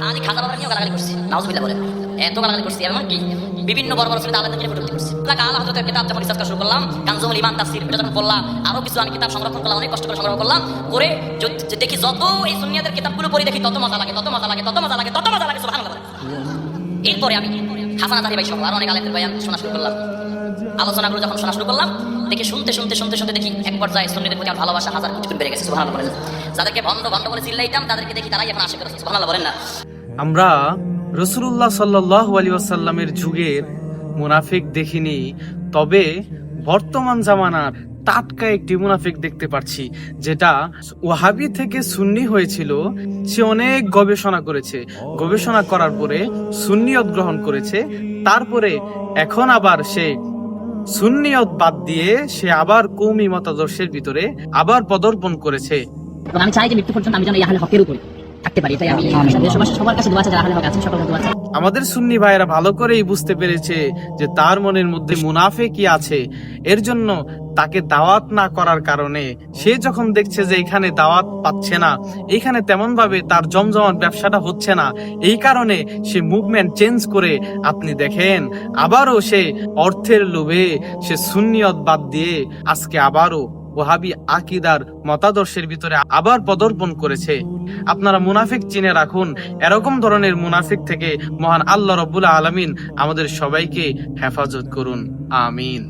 খালি গালাগালি করছি। এত গালাগালি করছি বিভিন্ন বড় বড় আলাদা করে করছি কিতাব যখন রিসার্চ করা শুরু করলাম ইমান এটা যখন কিছু আমি কিতাব সংরক্ষণ করলাম, অনেক কষ্ট করে সংগ্রহ করলাম, করে দেখি যত এই সুন্নিয়াদের কিতাবগুলো পড়ি দেখি তত মজা লাগে, তত মজা লাগে, তত মজা লাগে, তত মজা লাগে। এরপরে আমি হাসান আতারি ভাই সহ অনেক আলেমদের বয়ান শোনা শুরু করলাম। আলোচনাগুলো যখন শোনা শুরু করলাম, দেখি শুনতে শুনতে শুনতে শুনতে দেখি এক পর্যায়ে প্রতি ভালোবাসা হাজার কিছু বেড়ে গেছে, সুবহানাল্লাহ বলেন। যাদেরকে বন্ধ বন্ধ করে চিল্লাইতাম, তাদেরকে দেখি তারাই এখন আশা করেছে, সুবহানাল্লাহ বলেন না। আমরা রসুল্লাহ সাল্লাহ আলী আসাল্লামের যুগের মুনাফিক দেখিনি, তবে বর্তমান জামানার টাটকা একটি মুনাফিক দেখতে পাচ্ছি যেটা ওয়াহাবি থেকে সুন্নি হয়েছিল, সে অনেক গবেষণা করেছে। গবেষণা করার পরে সুন্নিয়ত গ্রহণ করেছে, তারপরে এখন আবার সে সুন্নিয়ত বাদ দিয়ে সে আবার কৌমি মতাদর্শের ভিতরে আবার পদর্পণ করেছে। আমি চাই যে মৃত্যু পর্যন্ত আমি যেন এই হকের উপরে পারি, তাই আমি সবার কাছে দোয়া যারা সকল দোয়া আমাদের সুন্নি ভাইয়েরা ভালো করেই বুঝতে পেরেছে যে তার মনের মধ্যে মুনাফে কি আছে। এর জন্য তাকে দাওয়াত না করার কারণে সে যখন দেখছে যে এখানে দাওয়াত পাচ্ছে না, এখানে তেমন ভাবে তার জমজমাট ব্যবসাটা হচ্ছে না, এই কারণে সে মুভমেন্ট চেঞ্জ করে আপনি দেখেন, আবারও সে অর্থের লোভে সে সুন্নিয়ত বাদ দিয়ে আজকে আবারও ওহাবি আকিদার মতাদর্শের ভিতরে আবার পদর্পণ করেছে। আপনারা মুনাফিক চিনে রাখুন, এরকম ধরনের মুনাফিক থেকে মহান আল্লাহ রবুল্লা আলমিন আমাদের সবাইকে হেফাজত করুন। আমিন।